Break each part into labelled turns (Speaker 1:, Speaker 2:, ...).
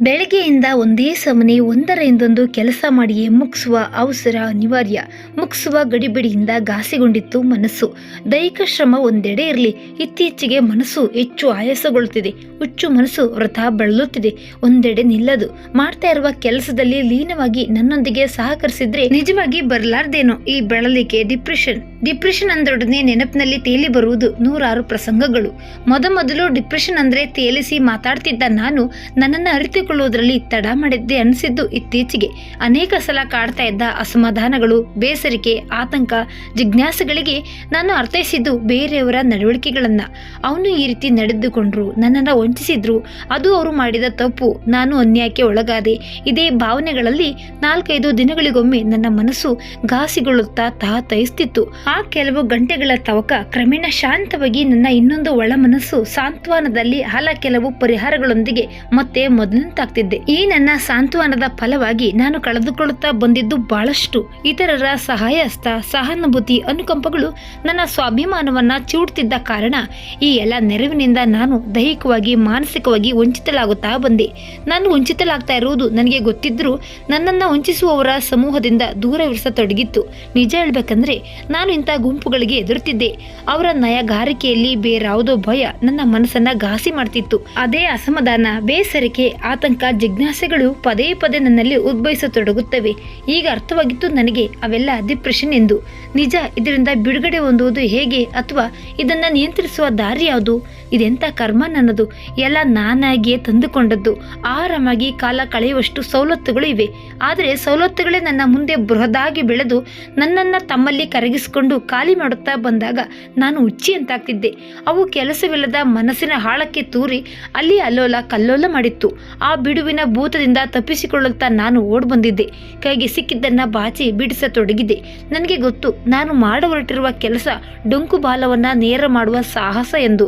Speaker 1: ಬೆಳಗ್ಗೆಯಿಂದ ಒಂದೇ ಸಮನೆ ಒಂದರ ಹಿಂದೊಂದು ಕೆಲಸ ಮಾಡಿಯೇ ಮುಗಿಸುವ ಅವಸರ ಅನಿವಾರ್ಯ. ಮುಗಿಸುವ ಗಡಿಬಿಡಿಯಿಂದ ಘಾಸಿಗೊಂಡಿತ್ತು ಮನಸ್ಸು. ದೈಹಿಕ ಶ್ರಮ ಒಂದೆಡೆ ಇರಲಿ. ಇತ್ತೀಚೆಗೆ ಮನಸ್ಸು ಹೆಚ್ಚು ಆಯಾಸಗೊಳ್ಳುತ್ತಿದೆ. ಹುಚ್ಚು ಮನಸ್ಸು ವ್ರತ ಬಳಲುತ್ತಿದೆ. ಒಂದೆಡೆ ನಿಲ್ಲದು. ಮಾಡ್ತಾ ಇರುವ ಕೆಲಸದಲ್ಲಿ ಲೀನವಾಗಿ ನನ್ನೊಂದಿಗೆ ಸಹಕರಿಸಿದ್ರೆ ನಿಜವಾಗಿ ಬರಲಾರ್ದೇನೋ? ಈ ಬಳಲಿಕೆ ಡಿಪ್ರೆಷನ್. ಡಿಪ್ರೆಷನ್ ಅಂದೊಡನೆ ನೆನಪಿನಲ್ಲಿ ತೇಲಿ ಬರುವುದು ನೂರಾರು ಪ್ರಸಂಗಗಳು. ಮೊದಮೊದಲು ಡಿಪ್ರೆಷನ್ ಅಂದ್ರೆ ತೇಲಿಸಿ ಮಾತಾಡ್ತಿದ್ದ ನಾನು. ನನ್ನನ್ನು ಅರಿತುಕೊಳ್ಳುವುದರಲ್ಲಿ ತಡ ಮಾಡಿದ್ದೆ ಅನಿಸಿದ್ದು ಇತ್ತೀಚೆಗೆ. ಅನೇಕ ಸಲ ಕಾಡ್ತಾ ಇದ್ದ ಅಸಮಾಧಾನಗಳು, ಬೇಸರಿಕೆ, ಆತಂಕ, ಜಿಜ್ಞಾಸೆಗಳಿಗೆ ನಾನು ಅರ್ಥೈಸಿದ್ದು ಬೇರೆಯವರ ನಡವಳಿಕೆಗಳನ್ನ. ಅವನು ಈ ರೀತಿ ನಡೆದುಕೊಂಡ್ರು, ನನ್ನನ್ನು ವಂಚಿಸಿದ್ರು. ಅದು ಅವರು ಮಾಡಿದ ತಪ್ಪು. ನಾನು ಅನ್ಯಾಯಕ್ಕೆ ಒಳಗಾದೆ. ಇದೇ ಭಾವನೆಗಳಲ್ಲಿ ನಾಲ್ಕೈದು ದಿನಗಳಿಗೊಮ್ಮೆ ನನ್ನ ಮನಸ್ಸು ಘಾಸಿಗೊಳ್ಳುತ್ತಾ ತಹತಯಿಸ್ತಿತ್ತು ಆ ಕೆಲವು ಗಂಟೆಗಳ ತವಕ ಕ್ರಮೇಣ ಶಾಂತವಾಗಿ ನನ್ನ ಇನ್ನೊಂದು ಒಳ ಮನಸ್ಸು ಸಾಂತ್ವನದಲ್ಲಿ ಹಲ ಕೆಲವು ಪರಿಹಾರಗಳೊಂದಿಗೆ ಮತ್ತೆ ಮೊದಲಂತಾಗ್ತಿದ್ದೆ ಈ ನನ್ನ ಸಾಂತ್ವನದ ಫಲವಾಗಿ ನಾನು ಕಳೆದುಕೊಳ್ಳುತ್ತಾ ಬಂದಿದ್ದು ಬಹಳಷ್ಟು. ಇತರರ ಸಹಾಯ ಹಸ್ತ ಸಹಾನುಭೂತಿ ಅನುಕಂಪಗಳು ನನ್ನ ಸ್ವಾಭಿಮಾನವನ್ನ ಚೂಡ್ತಿದ್ದ ಕಾರಣ ಈ ಎಲ್ಲ ನೆರವಿನಿಂದ ನಾನು ದೈಹಿಕವಾಗಿ, ಮಾನಸಿಕವಾಗಿ ವಂಚಿತಲಾಗುತ್ತಾ ಬಂದೆ. ನಾನು ವಂಚಿತಲಾಗ್ತಾ ಇರುವುದು ನನಗೆ ಗೊತ್ತಿದ್ದರೂ ನನ್ನನ್ನು ವಂಚಿಸುವವರ ಸಮೂಹದಿಂದ ದೂರವಿರಿಸತೊಡಗಿತ್ತು. ನಿಜ ಹೇಳ್ಬೇಕಂದ್ರೆ ನಾನು ಇಂಥ ಗುಂಪುಗಳಿಗೆ ಎದುರುತ್ತಿದ್ದೆ ಅವರ ನಯಗಾರಿಕೆಯಲ್ಲಿ ಬೇರಾವುದೋ ಭಯ ನನ್ನ ಮನಸ್ಸನ್ನ ಘಾಸಿ ಮಾಡ್ತಿತ್ತು. ಅದೇ ಅಸಮಾಧಾನ, ಬೇಸರಿಕೆ ಆತಂಕ ಜಿಜ್ಞಾಸೆಗಳು ಪದೇ ಪದೇ ನನ್ನಲ್ಲಿ ಉದ್ಭವಿಸತೊಡಗುತ್ತವೆ. ಈಗ ಅರ್ಥವಾಗಿತ್ತು ನನಗೆ ಅವೆಲ್ಲ ಡಿಪ್ರೆಷನ್ ಎಂದು. ನಿಜ, ಇದರಿಂದ ಬಿಡುಗಡೆ ಹೊಂದುವುದು ಹೇಗೆ ಅಥವಾ ಇದನ್ನು ನಿಯಂತ್ರಿಸುವ ದಾರಿ ಯಾವುದು? ಇದೆಂಥ ಕರ್ಮ ನನ್ನದು ಎಲ್ಲ ನಾನಾಗಿಯೇ ತಂದುಕೊಂಡದ್ದು. ಆರಾಮಾಗಿ ಕಾಲ ಕಳೆಯುವಷ್ಟು ಸವಲತ್ತುಗಳು ಇವೆ. ಆದರೆ ಸವಲತ್ತುಗಳೇ ನನ್ನ ಮುಂದೆ ಬೃಹದಾಗಿ ಬೆಳೆದು ನನ್ನನ್ನು ತಮ್ಮಲ್ಲಿ ಕರಗಿಸಿಕೊಂಡು ಖಾಲಿ ಮಾಡುತ್ತಾ ಬಂದಾಗ ನಾನು ಹುಚ್ಚಿ ಅಂತಾಗ್ತಿದ್ದೆ. ಅವು ಕೆಲಸವಿಲ್ಲದ ಮನಸ್ಸಿನ ಹಾಳಕ್ಕೆ ತೂರಿ ಅಲ್ಲಿ ಅಲ್ಲೋಲ ಕಲ್ಲೋಲ ಮಾಡಿತ್ತು. ಆ ಬಿಡುವಿನ ಭೂತದಿಂದ ತಪ್ಪಿಸಿಕೊಳ್ಳುತ್ತಾ ನಾನು ಓಡ್ ಬಂದಿದ್ದೆ ಕೈಗೆ ಸಿಕ್ಕಿದ್ದನ್ನು ಬಾಚಿ ಬಿಡಿಸತೊಡಗಿದೆ ನನಗೆ ಗೊತ್ತು, ನಾನು ಮಾಡ ಹೊರಟಿರುವ ಕೆಲಸ ಡೊಂಕು ಬಾಲವನ್ನ ನೇರ ಮಾಡುವ ಸಾಹಸ ಎಂದು.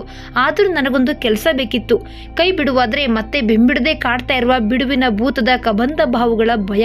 Speaker 1: ಆದರೂ ನನಗೊಂದು ಕೆಲಸ ಬೇಕಿತ್ತು. ಕೈ ಬಿಡುವಾದ್ರೆ ಮತ್ತೆ ಬೆಂಬಿಡದೆ ಕಾಡ್ತಾ ಇರುವ ಬಿಡುವಿನ ಭೂತದ ಕಬಂಧ ಭಾವುಗಳ ಭಯ.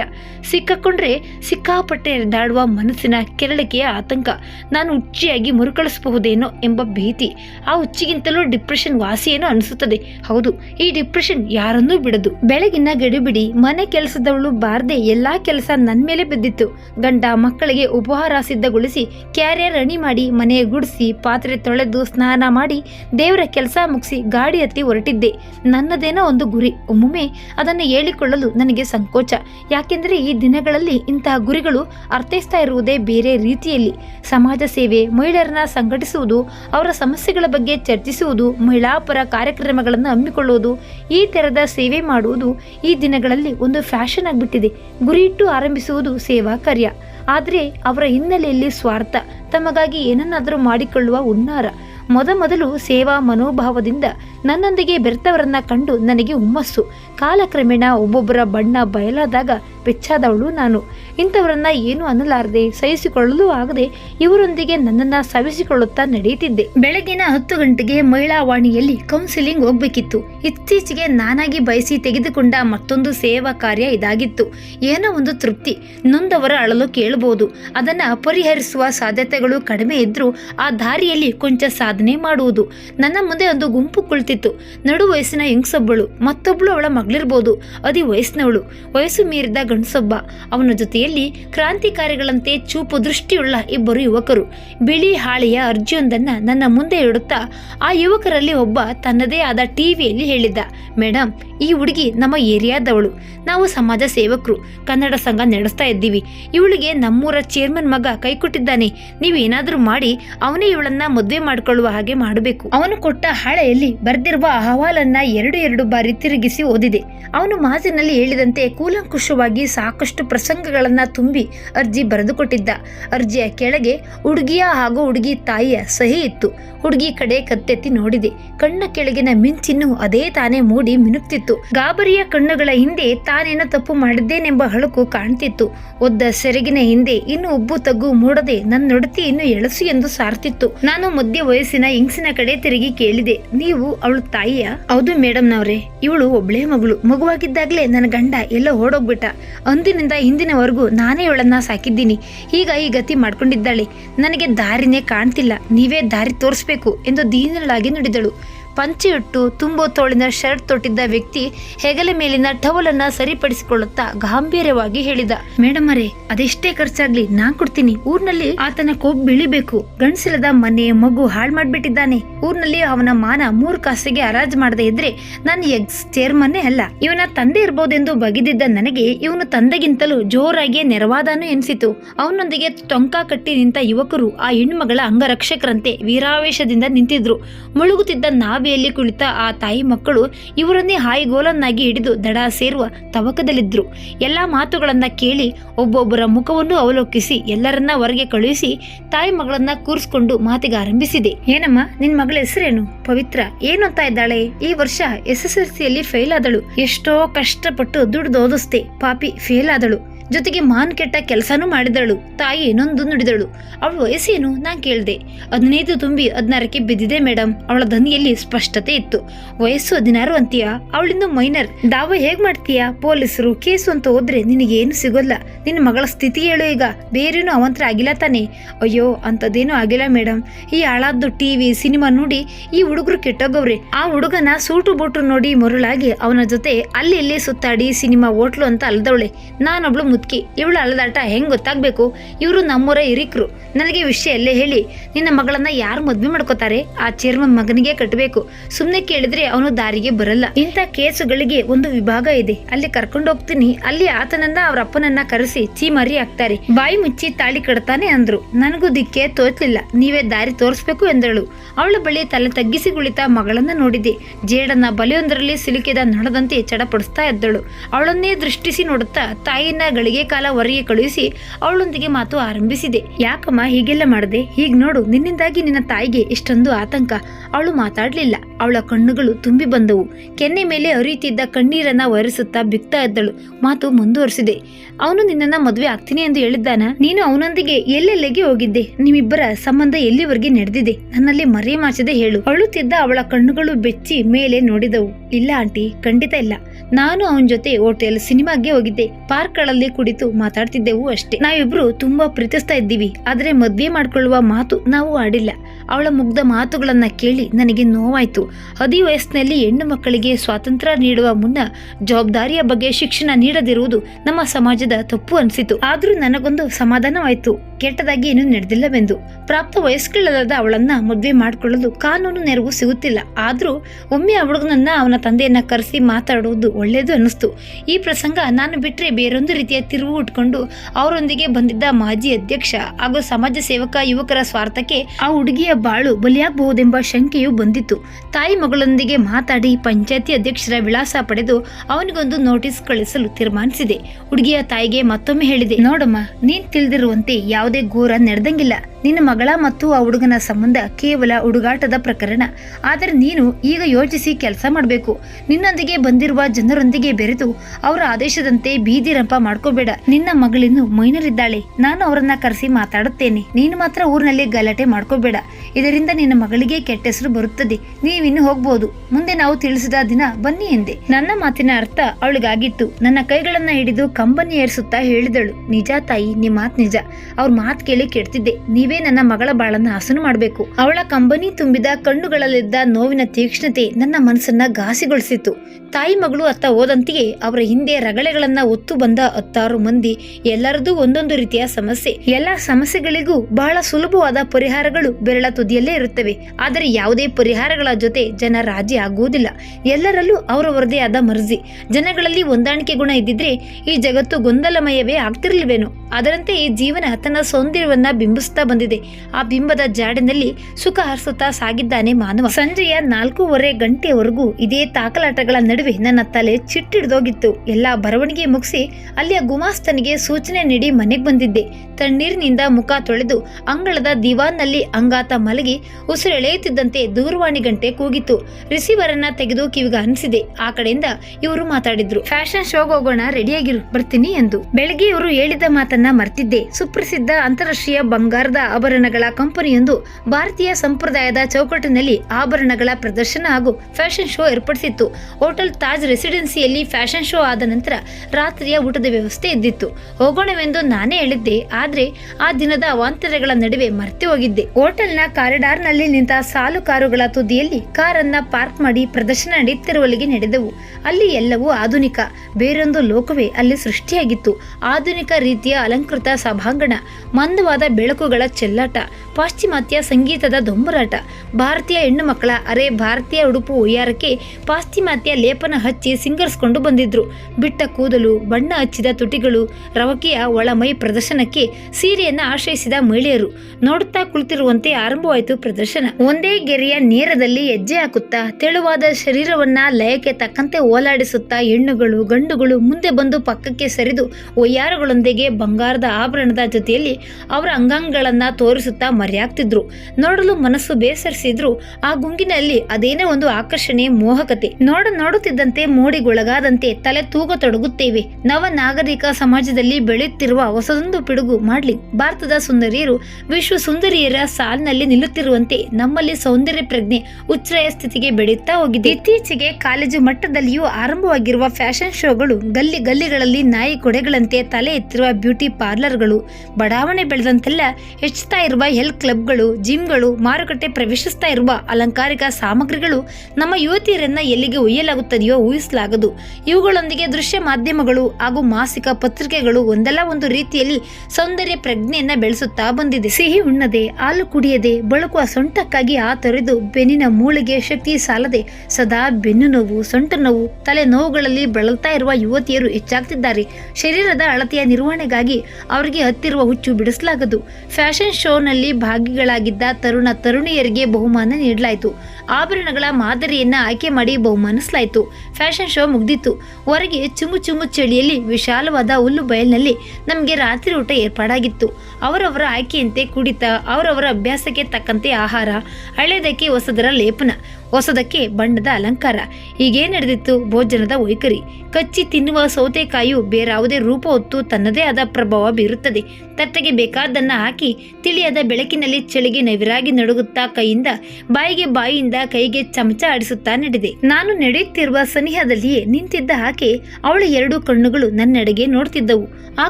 Speaker 1: ಸಿಕ್ಕಾಕೊಂಡ್ರೆ ಸಿಕ್ಕಾಪಟ್ಟೆ ದಾಡುವ ಮನಸ್ಸಿನ ಕೆರಳಿಕೆಯ ಆತಂಕ. ನಾನು ಹುಚ್ಚಿಯಾಗಿ ಮರುಕಳಿಸಬಹುದೇನೋ ಎಂಬ ಭೀತಿ. ಆ ಹುಚ್ಚಿಗಿಂತಲೂ ಡಿಪ್ರೆಷನ್ ವಾಸಿಯೇನೋ ಅನಿಸುತ್ತದೆ. ಹೌದು, ಈ ಡಿಪ್ರೆಷನ್ ಯಾರನ್ನೂ ಬಿಡದು. ಬೆಳಗಿನ ಗಡಿಬಿಡಿ, ಮನೆ ಕೆಲಸದವಳು ಬಾರದೆ ಎಲ್ಲಾ ಕೆಲಸ ನನ್ನ ಮೇಲೆ ಬಿದ್ದಿತ್ತು. ಗಂಡ ಮಕ್ಕಳಿಗೆ ಉಪಹಾರ ಸಿದ್ಧಗೊಳಿಸಿ, ಕ್ಯಾರಿಯರ್ ಅಣಿ ಮಾಡಿ ಮನೆ ಗುಡಿಸಿ, ಪಾತ್ರೆ ತೊಳೆದು ಸ್ನಾನ ಮಾಡಿ, ದೇವರ ಕೆಲಸ ಮುಗಿಸಿ ಗಾಡಿ ಹತ್ತಿ ಹೊರಟಿದ್ದೆ. ನನ್ನದೇನೋ ಒಂದು ಗುರಿ. ಒಮ್ಮೊಮ್ಮೆ ಅದನ್ನು ಹೇಳಿಕೊಳ್ಳಲು ನನಗೆ ಸಂಕೋಚ. ಯಾಕೆಂದರೆ ಈ ದಿನಗಳಲ್ಲಿ ಇಂತಹ ಗುರಿಗಳು ಅರ್ಥೈಸ್ತಾ ಇರುವುದೇ ಬೇರೆ ರೀತಿಯಲ್ಲಿ. ಸಮಾಜ ಸೇವೆ, ಮಹಿಳೆಯರನ್ನ ಸಂಘಟಿಸುವುದು, ಅವರ ಸಮಸ್ಯೆಗಳ ಬಗ್ಗೆ ಚರ್ಚಿಸುವುದು, ಮಹಿಳಾ ಪರ ಕಾರ್ಯಕ್ರಮಗಳನ್ನು ಹಮ್ಮಿಕೊಳ್ಳುವುದು, ಈ ತೆರದ ಸೇವೆ ಮಾಡುವುದು ಈ ದಿನಗಳಲ್ಲಿ ಒಂದು ಫ್ಯಾಷನ್ ಆಗಿಬಿಟ್ಟಿದೆ. ಗುರಿಯಿಟ್ಟು ಆರಂಭಿಸುವುದು ಸೇವಾ ಕಾರ್ಯ. ಆದರೆ ಅವರ ಹಿನ್ನೆಲೆಯಲ್ಲಿ ಸ್ವಾರ್ಥ. ತಮಗಾಗಿ ಏನನ್ನಾದರೂ ಮಾಡಿಕೊಳ್ಳುವ ಹುನ್ನಾರ. ಮೊದಮೊದಲು ಸೇವಾ ಮನೋಭಾವದಿಂದ ನನ್ನೊಂದಿಗೆ ಬೆರೆತವರನ್ನ ಕಂಡು ನನಗೆ ಹುಮ್ಮಸ್ಸು. ಕಾಲಕ್ರಮೇಣ ಒಬ್ಬೊಬ್ಬರ ಬಣ್ಣ ಬಯಲಾದಾಗ ಬೆಚ್ಚಾದವಳು ನಾನು. ಇಂಥವರನ್ನ ಏನು ಅನ್ನಲಾರದೆ, ಸಹಿಸಿಕೊಳ್ಳಲು ಆಗದೆ ಇವರೊಂದಿಗೆ ನನ್ನನ್ನು ಸವಿಸಿಕೊಳ್ಳುತ್ತಾ ನಡೆಯುತ್ತಿದ್ದೆ. ಬೆಳಗಿನ ಹತ್ತು ಗಂಟೆಗೆ ಮಹಿಳಾ ವಾಣಿಯಲ್ಲಿ ಕೌನ್ಸಿಲಿಂಗ್ ಹೋಗ್ಬೇಕಿತ್ತು. ಇತ್ತೀಚೆಗೆ ನಾನಾಗಿ ಬಯಸಿ ತೆಗೆದುಕೊಂಡ ಮತ್ತೊಂದು ಸೇವಾ ಕಾರ್ಯ ಇದಾಗಿತ್ತು. ಏನೋ ಒಂದು ತೃಪ್ತಿ. ನೊಂದವರ ಅಳಲು ಕೇಳಬಹುದು ಅದನ್ನ ಪರಿಹರಿಸುವ ಸಾಧ್ಯತೆಗಳು ಕಡಿಮೆ ಇದ್ರೂ ಆ ದಾರಿಯಲ್ಲಿ ಕೊಂಚ ಸಾಧನೆ ಮಾಡುವುದು. ನನ್ನ ಮುಂದೆ ಒಂದು ಗುಂಪು ಕುಳಿತಿತ್ತು. ನಡು ವಯಸ್ಸಿನ ಹೆಂಗ್ಸೊಬ್ಬಳು ಮತ್ತೊಬ್ಬಳು ಅವಳ ಮಗಳಿರ್ಬೋದು. ಅದಿ ವಯಸ್ಸಿನವಳು. ವಯಸ್ಸು ಮೀರಿದ ಗಂಡಸೊಬ್ಬ. ಅವನ ಜೊತೆಯಲ್ಲಿ ಕ್ರಾಂತಿಕಾರಿಗಳಂತೆ ಚೂಪು ದೃಷ್ಟಿಯುಳ್ಳ ಇಬ್ಬರು ಯುವಕರು. ಬಿಳಿ ಹಾಳೆಯ ಅರ್ಜಿಯೊಂದನ್ನು ನನ್ನ ಮುಂದೆ ಇಡುತ್ತಾ, ಆ ಯುವಕರಲ್ಲಿ ಒಬ್ಬ ತನ್ನದೇ ಆದ ಟಿವಿಯಲ್ಲಿ ಹೇಳಿದ್ದ ಮೇಡಮ್ ಈ ಹುಡುಗಿ ನಮ್ಮ ಏರಿಯಾದವಳು. ನಾವು ಸಮಾಜ ಸೇವಕರು. ಕನ್ನಡ ಸಂಘ ನಡೆಸ್ತಾ ಇದ್ದೀವಿ. ಇವಳಿಗೆ ನಮ್ಮೂರ ಚೇರ್ಮನ್ ಮಗ ಕೈ ಕೊಟ್ಟಿದ್ದಾನೆ. ನೀವೇನಾದರೂ ಮಾಡಿ ಅವನೇ ಇವಳನ್ನ ಮದುವೆ ಮಾಡಿಕೊಳ್ಳುವ ಹಾಗೆ ಮಾಡಬೇಕು. ಅವನು ಕೊಟ್ಟ ಹಾಳೆಯಲ್ಲಿ ಬರೆದಿರುವ ಅಹವಾಲನ್ನ ಎರಡು ಎರಡು ಬಾರಿ ತಿರುಗಿಸಿ ಓದಿದೆ. ಅವನು ಮಾತಿನಲ್ಲಿ ಹೇಳಿದಂತೆ ಕೂಲಂಕುಷವಾಗಿ ಸಾಕಷ್ಟು ಪ್ರಸಂಗಗಳನ್ನ ತುಂಬಿ ಅರ್ಜಿ ಬರೆದುಕೊಟ್ಟಿದ್ದ. ಅರ್ಜಿಯ ಕೆಳಗೆ ಹುಡುಗಿಯ ಹಾಗೂ ಹುಡುಗಿ ತಾಯಿಯ ಸಹಿ ಇತ್ತು. ಹುಡುಗಿ ಕಡೆ ಕತ್ತೆತ್ತಿ ನೋಡಿದೆ. ಕಣ್ಣ ಕೆಳಗಿನ ಮಿಂಚಿನ್ನು ಅದೇ ತಾನೇ ಮೂಡಿ ಮಿನುಕ್ತಿತ್ತು. ಗಾಬರಿಯ ಕಣ್ಣುಗಳ ಹಿಂದೆ ತಾನೇನೋ ತಪ್ಪು ಮಾಡಿದ್ದೇನೆಂಬ ಹಳುಕು ಕಾಣ್ತಿತ್ತು. ಒದ್ದ ಸೆರಗಿನ ಹಿಂದೆ ಇನ್ನು ಉಬ್ಬು ತಗ್ಗು ಮೂಡದೆ ನನ್ನ ನೊಡತಿ ಇನ್ನು ಎಳಸು ಎಂದು ಸಾರ್ತಿತ್ತು. ನಾನು ಮಧ್ಯ ವಯಸ್ಸಿನ ಇಂಗ್ಸಿನ ಕಡೆ ತಿರುಗಿ ಕೇಳಿದೆ. ನೀವು ಅವಳು ತಾಯಿಯ? ಹೌದು ಮೇಡಮ್ನವ್ರೆ ಇವಳು ಒಬ್ಳೇ ಮಗಳು. ಮಗುವಾಗಿದ್ದಾಗಲೇ ನನ್ನ ಗಂಡ ಎಲ್ಲ ಓಡೋಗ್ಬಿಟ್ಟ. ಅಂದಿನಿಂದ ಹಿಂದಿನವರೆಗೂ ನಾನೇ ಇವಳನ್ನ ಸಾಕಿದ್ದೀನಿ. ಈಗ ಈ ಗತಿ ಮಾಡ್ಕೊಂಡಿದ್ದಾಳೆ. ನನಗೆ ದಾರಿನೇ ಕಾಣ್ತಿಲ್ಲ. ನೀವೇ ದಾರಿ ತೋರಿಸ್ಬೇಕು ಎಂದು ದೀನಳಾಗಿ ನುಡಿದಳು. ಪಂಚೆಯುಟ್ಟು ತುಂಬೋ ತೋಳಿನ ಶರ್ಟ್ ತೊಟ್ಟಿದ್ದ ವ್ಯಕ್ತಿ ಹೆಗಲ ಮೇಲಿನ ಟವಲನ್ನ ಸರಿಪಡಿಸಿಕೊಳ್ಳುತ್ತಾ ಗಾಂಭೀರ್ಯವಾಗಿ ಹೇಳಿದ ಮೇಡಮ್ ಅರೇ ಅದೆಷ್ಟೇ ಖರ್ಚಾಗ್ಲಿ ನಾ ಕೊಡ್ತೀನಿ. ಊರ್ನಲ್ಲಿ ಆತನ ಕೊಬ್ಬು ಬೆಳಿಬೇಕು. ಗಂಡಸಿಲ್ಲದ ಮನೆ ಮಗು ಹಾಳು ಮಾಡ್ಬಿಟ್ಟಿದ್ದಾನೆ. ಊರ್ನಲ್ಲಿ ಅವನ ಮಾನ ಮೂರ್ ಕಾಸಿಗೆ ಹರಾಜ್ ಮಾಡದೆ ಇದ್ರೆ ನಾನು ಎಕ್ಸ್ ಚೇರ್ಮನ್ನೇ ಅಲ್ಲ. ಇವನ ತಂದೆ ಇರ್ಬೋದೆಂದು ಬಗೆದಿದ್ದ ನನಗೆ ಇವನು ತಂದೆಗಿಂತಲೂ ಜೋರಾಗಿ ನೆರವಾದಾನು ಎನಿಸಿತು. ಅವನೊಂದಿಗೆ ಟೊಂಕ ಕಟ್ಟಿ ನಿಂತ ಯುವಕರು ಆ ಹೆಣ್ಮಗಳ ಅಂಗರಕ್ಷಕರಂತೆ ವೀರಾವೇಶದಿಂದ ನಿಂತಿದ್ರು. ಮುಳುಗುತ್ತಿದ್ದ ನಾವೆಯಲ್ಲಿ ಕುಳಿತ ಆ ತಾಯಿ ಮಕ್ಕಳು ಇವರನ್ನೇ ಹಾಯಿಗೋಲನ್ನಾಗಿ ಹಿಡಿದು ದಡ ಸೇರುವ ತವಕದಲ್ಲಿದ್ದರು. ಎಲ್ಲಾ ಮಾತುಗಳನ್ನ ಕೇಳಿ ಒಬ್ಬೊಬ್ಬರ ಮುಖವನ್ನು ಅವಲೋಕಿಸಿ ಎಲ್ಲರನ್ನ ಹೊರಗೆ ಕಳುಹಿಸಿ ತಾಯಿ ಮಗಳನ್ನ ಕೂರಿಸ್ಕೊಂಡು ಮಾತಿಗೆ ಆರಂಭಿಸಿದೆ. ಏನಮ್ಮ, ನಿನ್ ಮಗಳ ಹೆಸರೇನು? ಪವಿತ್ರ, ಏನು ಅಂತ ಇದ್ದಾಳೆ? ಈ ವರ್ಷ ಎಸ್ ಎಸ್ ಎಲ್ ಸಿಯಲ್ಲಿ ಫೇಲ್ ಆದಳು. ಎಷ್ಟೋ ಕಷ್ಟಪಟ್ಟು ದುಡ್ಡು ಓದಿಸ್ತೆ ಪಾಪಿ ಫೇಲ್ ಆದಳು. ಜೊತೆಗೆ ಮಾನ್ ಕೆಟ್ಟ ಕೆಲಸನೂ ಮಾಡಿದಳು. ತಾಯಿ ಏನೊಂದು ನುಡಿದಳು. ಅವಳ ವಯಸ್ಸೇನು ನಾನು ಕೇಳಿದೆ. ಹದಿನೈದು ತುಂಬಿ ಹದಿನಾರಕ್ಕೆ ಬಿದ್ದಿದೆ ಮೇಡಮ್ ಅವಳ ದನಿಯಲ್ಲಿ ಸ್ಪಷ್ಟತೆ ಇತ್ತು. ವಯಸ್ಸು ಹದಿನಾರು ಅಂತೀಯ? ಅವಳಿಂದ ಮೈನರ್. ದಾವ ಹೇಗ್ ಮಾಡ್ತೀಯಾ? ಪೊಲೀಸರು ಕೇಸು ಅಂತ ಹೋದ್ರೆ ನಿನಗೇನು ಸಿಗೋಲ್ಲ. ನಿನ್ನ ಮಗಳ ಸ್ಥಿತಿ ಹೇಳು ಈಗ. ಬೇರೇನು ಅವಂತರ ಆಗಿಲ್ಲ ತಾನೆ. ಅಯ್ಯೋ, ಅಂಥದ್ದೇನೂ ಆಗಿಲ್ಲ ಮೇಡಮ್ ಈ ಹಾಳಾದ್ದು ಟಿವಿ ಸಿನಿಮಾ ನೋಡಿ ಈ ಹುಡುಗರು ಕೆಟ್ಟೋಗವ್ರೆ. ಆ ಹುಡುಗನ ಸೂಟು ಬೂಟು ನೋಡಿ ಮರುಳಾಗಿ ಅವನ ಜೊತೆ ಅಲ್ಲಿ ಇಲ್ಲಿ ಸುತ್ತಾಡಿ ಸಿನಿಮಾ ಹೋಟ್ಲು ಅಂತ ಅಲ್ದವಳೆ. ನಾನೊಬ್ಳು ಮುದ್ಕಿ ಇವಳು ಅಲದಾಟ ಹೆಂಗ್ ಗೊತ್ತಾಗ್ಬೇಕು? ಇವರು ನಮ್ಮೂರ ಹಿರಿಕರು. ನನಗೆ ವಿಷಯ ಎಲ್ಲೇ ಹೇಳಿ. ನಿನ್ನ ಮಗಳನ್ನ ಯಾರು ಮದ್ವೆ ಮಾಡ್ಕೋತಾರೆ? ಆ ಚೇರ್ಮನ್ ಮಗನಿಗೆ ಕಟ್ಟಬೇಕು ಸುಮ್ನೆ ಕೇಳಿದ್ರೆ ಅವನು ದಾರಿಗೆ ಬರಲ್ಲ. ಇಂಥ ಕೇಸುಗಳಿಗೆ ಒಂದು ವಿಭಾಗ ಇದೆ. ಅಲ್ಲಿ ಕರ್ಕೊಂಡು ಹೋಗ್ತೀನಿ. ಅಲ್ಲಿ ಆತನನ್ನ ಅವ್ರ ಅಪ್ಪನನ್ನ ಕರೆಸಿ ಚೀಮಾರಿ ಹಾಕ್ತಾರೆ. ಬಾಯಿ ಮುಚ್ಚಿ ತಾಳಿ ಕಡ್ತಾನೆ ಅಂದ್ರು. ನನಗೂ ದಿಕ್ಕೆ ತೋಚಲಿಲ್ಲ ನೀವೇ ದಾರಿ ತೋರಿಸ್ಬೇಕು ಎಂದಳು. ಅವಳ ಬಳಿ ತಲೆ ತಗ್ಗಿಸಿ ಕುಳಿತ ಮಗಳನ್ನ ನೋಡಿದೆ. ಜೇಡನ್ನ ಬಲಿಯೊಂದರಲ್ಲಿ ಸಿಲುಕಿದ ನಡದಂತೆ ಚಡಪಡಿಸ್ತಾ ಇದ್ದಳು ಅವಳನ್ನೇ ದೃಷ್ಟಿಸಿ ನೋಡುತ್ತಾ ತಾಯಿನ ಗಳಿಗೆ ಕಾಲ ಹೊರಗೆ ಕಳುಹಿಸಿ ಅವಳೊಂದಿಗೆ ಮಾತು ಆರಂಭಿಸಿದೆ. ಯಾಕಮ್ಮ ಹೀಗೆಲ್ಲ ಮಾಡದೆ? ಹೀಗ್ ನೋಡು, ನಿನ್ನಿಂದಾಗಿ ನಿನ್ನ ತಾಯಿಗೆ ಇಷ್ಟೊಂದು ಆತಂಕ. ಅವಳು ಮಾತಾಡ್ಲಿಲ್ಲ. ಅವಳ ಕಣ್ಣುಗಳು ತುಂಬಿ ಬಂದವು. ಕೆನ್ನೆ ಮೇಲೆ ಹರಿಯುತ್ತಿದ್ದ ಕಣ್ಣೀರನ್ನ ಒರೆಸುತ್ತಾ ಬಿಕ್ತಾ ಇದ್ದಳು ಮಾತು ಮುಂದುವರಿಸಿದೆ. ಅವನು ನಿನ್ನನ್ನ ಮದುವೆ ಆಗ್ತೀನಿ ಎಂದು ಹೇಳಿದ್ದಾನ? ನೀನು ಅವನೊಂದಿಗೆ ಎಲ್ಲೆಲ್ಲಿಗೆ ಹೋಗಿದ್ದೆ? ನಿಮ್ಮಿಬ್ಬರ ಸಂಬಂಧ ಎಲ್ಲಿವರೆಗೆ ನಡೆದಿದೆ? ನನ್ನಲ್ಲಿ ಮರೆ ಮಾಚದೆ ಹೇಳು. ಅಳುತ್ತಿದ್ದ ಅವಳ ಕಣ್ಣುಗಳು ಬೆಚ್ಚಿ ಮೇಲೆ ನೋಡಿದವು. ಇಲ್ಲ ಆಂಟಿ, ಖಂಡಿತ ಇಲ್ಲ. ನಾನು ಅವನ ಜೊತೆ ಹೋಟೆಲ್ ಸಿನಿಮಾಗೆ ಹೋಗಿದ್ದೆ. ಪಾರ್ಕ್ಗಳಲ್ಲಿ ಕುಳಿತು ಮಾತಾಡ್ತಿದ್ದೆವು ಅಷ್ಟೇ. ನಾವಿಬ್ರು ತುಂಬಾ ಪ್ರೀತಿಸ್ತಾ ಇದ್ದೀವಿ. ಆದ್ರೆ ಮದ್ವೆ ಮಾಡ್ಕೊಳ್ಳುವ ಮಾತು ನಾವು ಆಡಿಲ್ಲ. ಅವಳ ಮುಗ್ಧ ಮಾತುಗಳನ್ನ ಕೇಳಿ ನನಗೆ ನೋವಾಯ್ತು. ಹದಿ ವಯಸ್ಸಿನಲ್ಲಿ ಹೆಣ್ಣು ಮಕ್ಕಳಿಗೆ ಸ್ವಾತಂತ್ರ್ಯ ನೀಡುವ ಮುನ್ನ ಜವಾಬ್ದಾರಿಯ ಬಗ್ಗೆ ಶಿಕ್ಷಣ ನೀಡದಿರುವುದು ನಮ್ಮ ಸಮಾಜದ ತಪ್ಪು ಅನಿಸಿತು. ಆದ್ರೂ ನನಗೊಂದು ಸಮಾಧಾನವಾಯ್ತು. ಕೆಟ್ಟದಾಗಿ ಏನೂ ನಡೆದಿಲ್ಲವೆಂದು. ಪ್ರಾಪ್ತ ವಯಸ್ಕಳಾದ ಅವಳನ್ನ ಮದ್ವೆ ಮಾಡಿಕೊಳ್ಳಲು ಕಾನೂನು ನೆರವು ಸಿಗುತ್ತಿಲ್ಲ. ಆದ್ರೂ ಒಮ್ಮೆ ಅವಳನ್ನ ಅವನ ತಂದೆಯನ್ನ ಕರೆಸಿ ಮಾತಾಡುವುದು ಒಳ್ಳೆಯದು ಅನಿಸ್ತು. ಈ ಪ್ರಸಂಗ ನಾನು ಬಿಟ್ಟರೆ ಬೇರೊಂದು ರೀತಿಯ ತಿರುವು ಉಟ್ಕೊಂಡು ಅವರೊಂದಿಗೆ ಬಂದಿದ್ದ ಮಾಜಿ ಅಧ್ಯಕ್ಷ ಹಾಗೂ ಸಮಾಜ ಸೇವಕ ಯುವಕರ ಸ್ವಾರ್ಥಕ್ಕೆ ಆ ಹುಡುಗಿಯ ಬಾಳು ಬಲಿಯಾಗಬಹುದೆಂಬ ಶಂಕೆಯು ಬಂದಿತ್ತು. ತಾಯಿ ಮಗಳೊಂದಿಗೆ ಮಾತಾಡಿ ಪಂಚಾಯತಿ ಅಧ್ಯಕ್ಷರ ವಿಳಾಸ ಪಡೆದು ಅವನಿಗೊಂದು ನೋಟಿಸ್ ಕಳಿಸಲು ತೀರ್ಮಾನಿಸಿದೆ. ಹುಡುಗಿಯ ತಾಯಿಗೆ ಮತ್ತೊಮ್ಮೆ ಹೇಳಿದೆ, ನೋಡಮ್ಮ, ನೀನ್ ತಿಳಿದಿರುವಂತೆ ಯಾವುದೇ ಘೋರ ನಡೆದಂಗಿಲ್ಲ. ನಿನ್ನ ಮಗಳ ಮತ್ತು ಆ ಹುಡುಗನ ಸಂಬಂಧ ಕೇವಲ ಹುಡುಗಾಟದ ಪ್ರಕರಣ. ಆದರೆ ನೀನು ಈಗ ಯೋಚಿಸಿ ಕೆಲಸ ಮಾಡಬೇಕು. ನಿನ್ನೊಂದಿಗೆ ಬಂದಿರುವ ಜನರೊಂದಿಗೆ ಬೆರೆದು ಅವರ ಆದೇಶದಂತೆ ಬೀದಿ ರಂಪ ಮಾಡ್ಕೋಬೇಡ ನಿನ್ನ ಮಗಳಿನ್ನು ಮೈನರ್ ಇದ್ದಾಳೆ ನಾನು ಅವರನ್ನ ಕರೆಸಿ ಮಾತಾಡುತ್ತೇನೆ. ನೀನು ಮಾತ್ರ ಊರಿನಲ್ಲಿ ಗಲಾಟೆ ಮಾಡ್ಕೋಬೇಡ. ಇದರಿಂದ ನಿನ್ನ ಮಗಳಿಗೆ ಕೆಟ್ಟ ಹೆಸರು ಬರುತ್ತದೆ. ನೀವಿನ್ನು ಹೋಗ್ಬೋದು. ಮುಂದೆ ನಾವು ತಿಳಿಸಿದ ದಿನ ಬನ್ನಿ ಎಂದೆ. ನನ್ನ ಮಾತಿನ ಅರ್ಥ ಅವಳಿಗಾಗಿತ್ತು. ನನ್ನ ಕೈಗಳನ್ನ ಹಿಡಿದು ಕಂಬನಿ ಏರಿಸುತ್ತಾ ಹೇಳಿದಳು. ನಿಜ ತಾಯಿ ನಿಮ್ಮ ಮಾತ್ ನಿಜ. ಅವ್ರ ಮಾತ್ ಕೇಳಿ ಕೆಡ್ತಿದ್ದೆ. ನೀವೇ ನನ್ನ ಮಗಳ ಬಾಳನ್ನ ಹಸನು ಮಾಡಬೇಕು. ಅವಳ ಕಂಬನಿ ತುಂಬಿದ ಕಣ್ಣುಗಳಲ್ಲಿದ್ದ ನೋವಿನ ತೀಕ್ಷ್ಣತೆ ನನ್ನ ಮನಸ್ಸನ್ನ ಘಾಸಿಗೊಳಿಸಿತು ತಾಯಿ ಮಗಳು ಅತ್ತ ಹೋದಂತೆಯೇ ಅವರ ಹಿಂದೆ ರಗಳೆಗಳನ್ನ ಒತ್ತು ಬಂದ ಹತ್ತಾರು ಮಂದಿ ಎಲ್ಲರದ್ದು ಒಂದೊಂದು ರೀತಿಯ ಸಮಸ್ಯೆ. ಎಲ್ಲ ಸಮಸ್ಯೆಗಳಿಗೂ ಬಹಳ ಸುಲಭವಾದ ಪರಿಹಾರಗಳು ಬೆರಳ ತುದಿಯಲ್ಲೇ ಇರುತ್ತವೆ. ಆದರೆ ಯಾವುದೇ ಪರಿಹಾರಗಳ ಜೊತೆ ಜನ ರಾಜಿ ಆಗುವುದಿಲ್ಲ. ಎಲ್ಲರಲ್ಲೂ ಅವರವರದೇ ಆದ ಮರ್ಜಿ. ಜನಗಳಲ್ಲಿ ಹೊಂದಾಣಿಕೆ ಗುಣ ಇದ್ದಿದ್ರೆ ಈ ಜಗತ್ತು ಗೊಂದಲಮಯವೇ ಆಗ್ತಿರ್ಲಿಲ್ವೇನೋ ಅದರಂತೆ ಈ ಜೀವನ ತನ್ನ ಸೌಂದರ್ಯವನ್ನ ಬಿಂಬಿಸ್ತಾ ಬಂದಿದೆ. ಆ ಬಿಂಬದ ಜಾಡಿನಲ್ಲಿ ಸುಖ ಹರಿಸುತ್ತಾ ಸಾಗಿದ್ದಾನೆ ಮಾನವ. ಸಂಜೆಯ ನಾಲ್ಕೂವರೆ ಗಂಟೆವರೆಗೂ ಇದೇ ತಾಕಲಾಟಗಳ ನಡುವೆ ನನ್ನ ತಲೆ ಚಿಟ್ಟಿಡ್ದೋಗಿತ್ತು. ಎಲ್ಲಾ ಬರವಣಿಗೆ ಮುಗಿಸಿ ಅಲ್ಲಿಯ ಗುಮಾಸ್ತನಿಗೆ ಸೂಚನೆ ನೀಡಿ ಮನೆಗೆ ಬಂದಿದ್ದೆ. ತಣ್ಣೀರಿನಿಂದ ಮುಖ ತೊಳೆದು ಅಂಗಳದ ದಿವಾನ್ನಲ್ಲಿ ಅಂಗಾತ ಮಲಗಿ ಉಸಿರೆಳೆಯುತ್ತಿದ್ದಂತೆ ದೂರವಾಣಿ ಗಂಟೆ ಕೂಗಿತು ರಿಸೀವರ್ ಅನ್ನ ತೆಗೆದು ಕಿವಿಗ ಅನಿಸಿದೆ ಆ ಕಡೆಯಿಂದ ಇವರು ಮಾತಾಡಿದ್ರು. ಫ್ಯಾಷನ್ ಶೋಗೆ ಹೋಗೋಣ ರೆಡಿಯಾಗಿರು, ಬರ್ತೀನಿ ಎಂದು. ಬೆಳಗ್ಗೆ ಇವರು ಹೇಳಿದ ಮಾತನ್ನ ಮರ್ತಿದ್ದೆ. ಸುಪ್ರಸಿದ್ಧ ಅಂತಾರಾಷ್ಟ್ರೀಯ ಬಂಗಾರದ ಆಭರಣಗಳ ಕಂಪನಿಯೊಂದು ಭಾರತೀಯ ಸಂಪ್ರದಾಯದ ಚೌಕಟ್ಟಿನಲ್ಲಿ ಆಭರಣಗಳ ಪ್ರದರ್ಶನ ಹಾಗೂ ಫ್ಯಾಷನ್ ಶೋ ಏರ್ಪಡಿಸಿತ್ತು. ಹೋಟೆಲ್ ತಾಜ್ ರೆಸಿಡೆನ್ಸಿಯಲ್ಲಿ ಫ್ಯಾಷನ್ ಶೋ ಆದ ನಂತರ ರಾತ್ರಿಯ ಊಟದ ವ್ಯವಸ್ಥೆ ಇದ್ದಿತ್ತು. ಹೋಗೋಣವೆಂದು ನಾನೇ ಹೇಳಿದ್ದೆ, ಆದರೆ ಆ ದಿನದ ಅವಾಂತರಗಳ ನಡುವೆ ಮರ್ತಿ ಹೋಗಿದ್ದೆ. ಹೋಟೆಲ್ನ ಕಾರಿಡಾರ್ನಲ್ಲಿ ನಿಂತ ಸಾಲು ಕಾರುಗಳ ತುದಿಯಲ್ಲಿ ಕಾರನ್ನ ಪಾರ್ಕ್ ಮಾಡಿ ಪ್ರದರ್ಶನ ನಡೆಯುತ್ತಿರುವಲ್ಲಿಗೆ ನಡೆದವು. ಅಲ್ಲಿ ಎಲ್ಲವೂ ಆಧುನಿಕ. ಬೇರೊಂದು ಲೋಕವೇ ಅಲ್ಲಿ ಸೃಷ್ಟಿಯಾಗಿತ್ತು. ಆಧುನಿಕ ರೀತಿಯ ಅಲಂಕೃತ ಸಭಾಂಗಣ, ಮಂದವಾದ ಬೆಳಕುಗಳ ಚೆಲ್ಲಾಟ, ಪಾಶ್ಚಿಮಾತ್ಯ ಸಂಗೀತದ ದೊಂಬರಾಟ, ಭಾರತೀಯ ಹೆಣ್ಣು ಮಕ್ಕಳ ಅರೆ ಭಾರತೀಯ ಉಡುಪು ಒಯ್ಯಾರಕ್ಕೆ ಪಾಶ್ಚಿಮಾತ್ಯ ಲೇಪನ ಹಚ್ಚಿ ಸಿಂಗರಿಸಿಕೊಂಡು ಬಂದಿದ್ರು. ಬಿಟ್ಟ ಕೂದಲು, ಬಣ್ಣ ಹಚ್ಚಿದ ತುಟಿಗಳು, ರವಕೆಯ ಒಳಮೈ ಪ್ರದರ್ಶನಕ್ಕೆ ಸೀರೆಯನ್ನು ಆಶ್ರಯಿಸಿದ ಮಹಿಳೆಯರು. ನೋಡುತ್ತಾ ಕುಳಿತಿರುವಂತೆ ಆರಂಭವಾಯಿತು ಪ್ರದರ್ಶನ. ಒಂದೇ ಗೆರೆಯ ನೇರದಲ್ಲಿ ಹೆಜ್ಜೆ ಹಾಕುತ್ತಾ, ತೆಳುವಾದ ಶರೀರವನ್ನ ಲಯಕ್ಕೆ ತಕ್ಕಂತೆ ಓಲಾಡಿಸುತ್ತಾ ಹೆಣ್ಣುಗಳು, ಗಂಡುಗಳು ಮುಂದೆ ಬಂದು ಪಕ್ಕಕ್ಕೆ ಸರಿದು ಒಯ್ಯಾರಗಳೊಂದಿಗೆ ಬಂಗಾರದ ಆಭರಣದ ಜೊತೆಯಲ್ಲಿ ಅವರ ಅಂಗಾಂಗಗಳನ್ನ ತೋರಿಸುತ್ತಾ ಮರೆಯಾಗ್ತಿದ್ರು. ನೋಡಲು ಮನಸ್ಸು ಬೇಸರಿಸಿದ್ರು. ಆ ಗುಂಗಿನಲ್ಲಿ ಅದೇನೇ ಒಂದು ಆಕರ್ಷಣೆ, ಮೋಹಕತೆ. ನೋಡ ನೋಡುತ್ತಿದ್ದಂತೆ ಮೋಡಿಗೊಳಗಾದಂತೆ ತಲೆ ತೂಗ ತೊಡಗುತ್ತೇವೆ. ನವ ನಾಗರಿಕ ಸಮಾಜದಲ್ಲಿ ಬೆಳೆಯುತ್ತಿರುವ ಹೊಸದೊಂದು ಪಿಡುಗು ಮಾಡ್ಲಿ. ಭಾರತದ ಸುಂದರಿಯರು ವಿಶ್ವ ಸುಂದರಿಯರ ಸಾಲಿನಲ್ಲಿ ನಿಲ್ಲುತ್ತಿರುವಂತೆ ನಮ್ಮಲ್ಲಿ ಸೌಂದರ್ಯ ಪ್ರಜ್ಞೆ ಉಚ್ಚ್ರಯ ಸ್ಥಿತಿಗೆ ಬೆಳೆಯುತ್ತಾ ಹೋಗಿದೆ. ಇತ್ತೀಚೆಗೆ ಕಾಲೇಜು ಮಟ್ಟದಲ್ಲಿಯೂ ಆರಂಭವಾಗಿರುವ ಫ್ಯಾಷನ್ ಶೋಗಳು ಗಲ್ಲಿ ಗಲ್ಲಿಗಳಲ್ಲಿ ನಾಯಿ ಕೊಡೆಗಳಂತೆ ತಲೆ ಎತ್ತಿರುವ ಬ್ಯೂಟಿ ಪಾರ್ಲರ್ಗಳು, ಬಡಾವಣೆ ಬೆಳೆದಂತೆಲ್ಲ ಹೆಚ್ಚುತ್ತಾ ಇರುವ ಹೆಲ್ತ್ ಕ್ಲಬ್ಗಳು, ಜಿಮ್ಗಳು, ಮಾರುಕಟ್ಟೆ ಪ್ರವೇಶಿಸ್ತಾ ಇರುವ ಅಲಂಕಾರಿಕ ಸಾಮಗ್ರಿಗಳು ನಮ್ಮ ಯುವತಿಯರನ್ನ ಎಲ್ಲಿಗೆ ಒಯ್ಯಲಾಗುತ್ತದೆಯೋ ಊಹಿಸಲಾಗದು. ಇವುಗಳೊಂದಿಗೆ ದೃಶ್ಯ ಮಾಧ್ಯಮಗಳು ಹಾಗೂ ಮಾಸಿಕ ಪತ್ರಿಕೆಗಳು ಒಂದಲ್ಲ ಒಂದು ರೀತಿಯಲ್ಲಿ ಸೌಂದರ್ಯ ಪ್ರಜ್ಞೆಯನ್ನ ಬೆಳೆಸುತ್ತಾ ಬಂದಿದೆ. ಸಿಹಿ ಉಣ್ಣದೆ, ಹಾಲು ಕುಡಿಯದೆ, ಬಳಕುವ ಸೊಂಟಕ್ಕಾಗಿ ಆ ತೊರೆದು ಬೆನ್ನಿನ ಮೂಳೆಗೆ ಶಕ್ತಿ ಸಾಲದೆ ಸದಾ ಬೆನ್ನು ನೋವು, ಸೊಂಟ ನೋವು ತಲೆ ನೋವುಗಳಲ್ಲಿ ಬಳಲ್ತಾ ಇರುವ ಯುವತಿಯರು ಹೆಚ್ಚಾಗ್ತಿದ್ದಾರೆ. ಶರೀರದ ಅಳತೆಯ ನಿರ್ವಹಣೆಗಾಗಿ ಅವರಿಗೆ ಹತ್ತಿರುವ ಹುಚ್ಚು ಬಿಡಿಸಲಾಗದು. ಫ್ಯಾಷನ್ ಶೋನಲ್ಲಿ ಭಾಗಿಗಳಾಗಿದ್ದ ತರುಣ ತರುಣಿಯರಿಗೆ ಬಹುಮಾನ ನೀಡಲಾಯಿತು. ಆಭರಣಗಳ ಮಾದರಿಯನ್ನ ಆಯ್ಕೆ ಮಾಡಿ ಬಹುಮಾನಿಸಲಾಯಿತು. Fashion show ಮುಗ್ದಿತ್ತು. ಹೊರಗೆ ಚುಮು ಚುಮು ಚಳಿಯಲ್ಲಿ ವಿಶಾಲವಾದ ಹುಲ್ಲು ಬಯಲಿನಲ್ಲಿ ನಮಗೆ ರಾತ್ರಿ ಊಟ ಏರ್ಪಾಡಾಗಿತ್ತು. ಅವರವರ ಆಯ್ಕೆಯಂತೆ ಕುಡಿತ, ಅವರವರ ಅಭ್ಯಾಸಕ್ಕೆ ತಕ್ಕಂತೆ ಆಹಾರ ಹಳೆಯದಕ್ಕೆ ಹೊಸದರ ಲೇಪನ, ಹೊಸದಕ್ಕೆ ಬಣ್ಣದ ಅಲಂಕಾರ. ಹೀಗೇ ನಡೆದಿತ್ತು ಭೋಜನದ ವೈಖರಿ. ಕಚ್ಚಿ ತಿನ್ನುವ ಸೌತೆಕಾಯಿಯು ಬೇರಾವುದೇ ರೂಪ ಹೊತ್ತು ತನ್ನದೇ ಆದ ಪ್ರಭಾವ ಬೀರುತ್ತದೆ. ತಟ್ಟೆಗೆ ಬೇಕಾದ್ದನ್ನ ಹಾಕಿ, ತಿಳಿಯದ ಬೆಳಕಿನಲ್ಲಿ ಚಳಿಗೆ ನವಿರಾಗಿ ನಡುಗುತ್ತಾ ಕೈಯಿಂದ, ಬಾಯಿಗೆ ಬಾಯಿಯಿಂದ ಕೈಗೆ ಚಮಚ ಆಡಿಸುತ್ತಾ ನಡೆದೆ. ನಾನು ನಡೆಯುತ್ತಿರುವ ಸನಿಹದಲ್ಲಿಯೇ ನಿಂತಿದ್ದ ಆಕೆ ಅವಳ ಎರಡು ಕಣ್ಣುಗಳು ನನ್ನೆಡೆಗೆ ನೋಡ್ತಿದ್ದವು. ಆ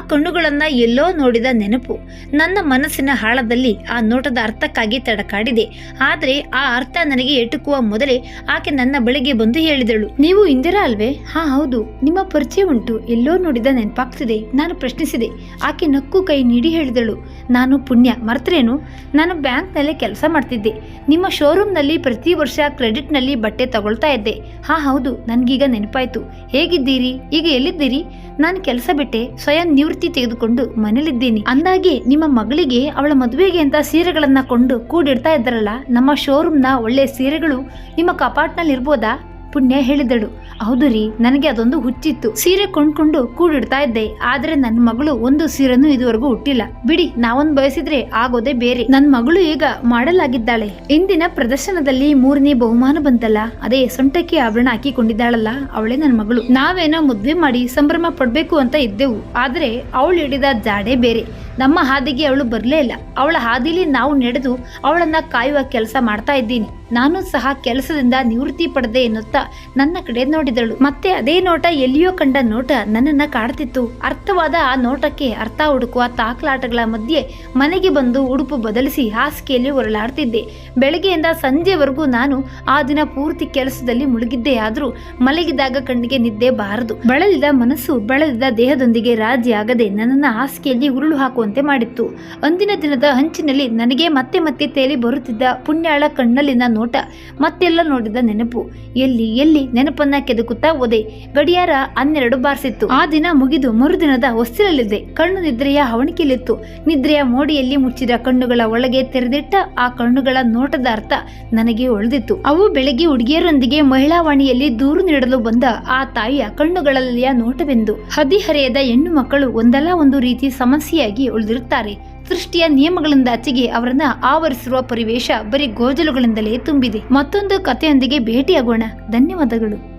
Speaker 1: ಕಣ್ಣುಗಳನ್ನ ಎಲ್ಲೋ ನೋಡಿದ ನೆನಪು. ನನ್ನ ಮನಸ್ಸಿನ ಹಾಳದಲ್ಲಿ ಆ ನೋಟದ ಅರ್ಥಕ್ಕಾಗಿ ತಡಕಾಡಿದೆ. ಆದ್ರೆ ಆ ಅರ್ಥ ನನಗೆ ಎಟುಕುವ ಮೊದಲೇ ಆಕೆ ನನ್ನ ಬಳಿಗೆ ಬಂದು ಹೇಳಿದಳು. ನೀವು ಇಂದಿರಾ ಅಲ್ವೇ? ಹಾ, ಹೌದು. ನಿಮ್ಮ ಪರಿಚಯ ಉಂಟು. ಎಲ್ಲೋ ನೋಡಿದ ನೆನಪಾಗ್ತಿದೆ. ನಾನು ಪ್ರಶ್ನಿಸಿದೆ. ಆಕೆ ನಕ್ಕು ಕೈ ನೀಡಿ ಹೇಳಿದಳು. ನಾನು ಪುಣ್ಯ. ಮರ್ತರೇನು? ನಾನು ಬ್ಯಾಂಕ್ನಲ್ಲೇ ಕೆಲಸ ಮಾಡ್ತಿದ್ದೆ. ನಿಮ್ಮ ಶೋರೂಮ್ನಲ್ಲಿ ಪ್ರತಿ ವರ್ಷ ಕ್ರೆಡಿಟ್ನಲ್ಲಿ ಬಟ್ಟೆ ತಗೊಳ್ತಾ ಇದ್ದೆ. ಹಾ, ಹೌದು, ನನಗೀಗ ನೆನಪಾಯ್ತು. ಹೇಗಿದ್ದೀರಿ? ಈಗ ಎಲ್ಲಿದ್ದೀರಿ? ನಾನು ಕೆಲಸ ಬಿಟ್ಟೆ, ಸ್ವಯಂ ನಿವೃತ್ತಿ ತೆಗೆದುಕೊಂಡು ಮನೇಲಿದ್ದೀನಿ. ಅಂದಾಗೆ ನಿಮ್ಮ ಮಗಳಿಗೆ ಅವಳ ಮದುವೆಗೆ ಅಂತ ಸೀರೆಗಳನ್ನ ಕೊಂಡು ಕೂಡಿಡ್ತಾ ಇದ್ದಾರಲ್ಲ, ನಮ್ಮ ಶೋರೂಮ್ನ ಒಳ್ಳೆ ಸೀರೆಗಳು ನಿಮ್ಮ ಕಪಾಟ್ನಲ್ಲಿ ಇರ್ಬೋದಾ ಪುಣ್ಯ ಹೇಳಿದಳು. ಹೌದು ರೀ, ನನಗೆ ಅದೊಂದು ಹುಚ್ಚಿತ್ತು. ಸೀರೆ ಕೊಂಡ್ಕೊಂಡು ಕೂಡಿಡ್ತಾ ಇದ್ದೆ. ಆದ್ರೆ ನನ್ನ ಮಗಳು ಒಂದು ಸೀರೆನೂ ಇದುವರೆಗೂ ಹುಟ್ಟಿಲ್ಲ ಬಿಡಿ, ನಾವೊಂದು ಬಯಸಿದ್ರೆ ಆಗೋದೇ ಬೇರೆ. ನನ್ನ ಮಗಳು ಈಗ ಮಾಡಲ್ ಆಗಿದ್ದಾಳೆ ಇಂದಿನ ಪ್ರದರ್ಶನದಲ್ಲಿ ಮೂರನೇ ಬಹುಮಾನ ಬಂತಲ್ಲ, ಅದೇ ಸೊಂಟಕ್ಕೆ ಆಭರಣ ಹಾಕಿಕೊಂಡಿದ್ದಾಳಲ್ಲ, ಅವಳೇ ನನ್ನ ಮಗಳು. ನಾವೇನೋ ಮದ್ವೆ ಮಾಡಿ ಸಂಭ್ರಮ ಪಡ್ಬೇಕು ಅಂತ ಇದ್ದೆವು. ಆದ್ರೆ ಅವಳು ಹಿಡಿದ ಜಾಡೆ ಬೇರೆ. ನಮ್ಮ ಹಾದಿಗೆ ಅವಳು ಬರಲೇ ಇಲ್ಲ. ಅವಳ ಹಾದಿಲಿ ನಾವು ನಡೆದು ಅವಳನ್ನ ಕಾಯುವ ಕೆಲಸ ಮಾಡ್ತಾ ಇದ್ದೀನಿ. ನಾನು ಸಹ ಕೆಲಸದಿಂದ ನಿವೃತ್ತಿ ಪಡೆದೆ ಎನ್ನುತ್ತಾ ನನ್ನ ಕಡೆ ನೋಡಿದಳು. ಮತ್ತೆ ಅದೇ ನೋಟ ಎಲ್ಲಿಯೋ ಕಂಡ ನೋಟ ನನ್ನನ್ನ ಕಾಡ್ತಿತ್ತು. ಅರ್ಥವಾದ ಆ ನೋಟಕ್ಕೆ ಅರ್ಥ ಹುಡುಕುವ ತಾಕಲಾಟಗಳ ಮಧ್ಯೆ ಮನೆಗೆ ಬಂದು ಉಡುಪು ಬದಲಿಸಿ ಹಾಸಿಗೆಯಲ್ಲಿ ಹೊರಳಾಡ್ತಿದ್ದೆ ಬೆಳಗ್ಗೆಯಿಂದ ಸಂಜೆವರೆಗೂ ನಾನು ಆ ದಿನ ಪೂರ್ತಿ ಕೆಲಸದಲ್ಲಿ ಮುಳುಗಿದ್ದೆ ಆದರೂ ಮಲಗಿದಾಗ ಕಣ್ಣಿಗೆ ನಿದ್ದೆ ಬಾರದು. ಬಳಲಿದ ಮನಸ್ಸು ಬಳಲಿದ ದೇಹದೊಂದಿಗೆ ರಾಜಿ ಆಗದೆ ನನ್ನನ್ನ ಹಾಸಿಗೆಯಲ್ಲಿ ಉರುಳು ಹಾಕುವಂತೆ ಮಾಡಿತ್ತು. ಅಂದಿನ ದಿನದ ಹಂಚಿನಲ್ಲಿ ನನಗೆ ಮತ್ತೆ ಮತ್ತೆ ತೇಲಿ ಬರುತ್ತಿದ್ದ ಪುಣ್ಯಾಳ ಕಣ್ಣಲ್ಲಿನ ನೋಟ, ಮತ್ತೆಲ್ಲ ನೋಡಿದ ನೆನಪು. ಎಲ್ಲಿ ಎಲ್ಲಿ ನೆನಪನ್ನ ಕೆದಕುತ್ತಾ ಓದೆ ಗಡಿಯಾರ ಹನ್ನೆರಡು ಬಾರಿಸಿತ್ತು. ಆ ದಿನ ಮುಗಿದು ಮರುದಿನದ ಹೊಸ್ತಿಲಲ್ಲಿದ್ದೆ. ಕಣ್ಣು ನಿದ್ರೆಯ ಹವಣಿಕೆಯಲ್ಲಿತ್ತು. ನಿದ್ರೆಯ ಮೋಡಿಯಲ್ಲಿ ಮುಚ್ಚಿದ ಕಣ್ಣುಗಳ ಒಳಗೆ ತೆರೆದಿಟ್ಟ ಆ ಕಣ್ಣುಗಳ ನೋಟದ ಅರ್ಥ ನನಗೆ ಒಳೆದಿತ್ತು ಅವು ಬೆಳಗ್ಗೆ ಹುಡುಗಿಯರೊಂದಿಗೆ ಮಹಿಳಾ ವಾಣಿಯಲ್ಲಿ ದೂರು ನೀಡಲು ಬಂದ ಆ ತಾಯಿಯ ಕಣ್ಣುಗಳಲ್ಲಿಯ ನೋಟವೆಂದು. ಹದಿಹರೆಯದ ಹೆಣ್ಣು ಮಕ್ಕಳು ಒಂದಲ್ಲ ಒಂದು ರೀತಿ ಸಮಸ್ಯೆಯಾಗಿ ಉಳಿದಿರುತ್ತಾರೆ. ಸೃಷ್ಟಿಯ ನಿಯಮಗಳಿಂದ ಆಚೆಗೆ ಅವರನ್ನ ಆವರಿಸಿರುವ ಪರಿವೇಶ ಬರೀ ಗೋಜಲುಗಳಿಂದಲೇ ತುಂಬಿದೆ. ಮತ್ತೊಂದು ಕಥೆಯೊಂದಿಗೆ ಭೇಟಿಯಾಗೋಣ. ಧನ್ಯವಾದಗಳು.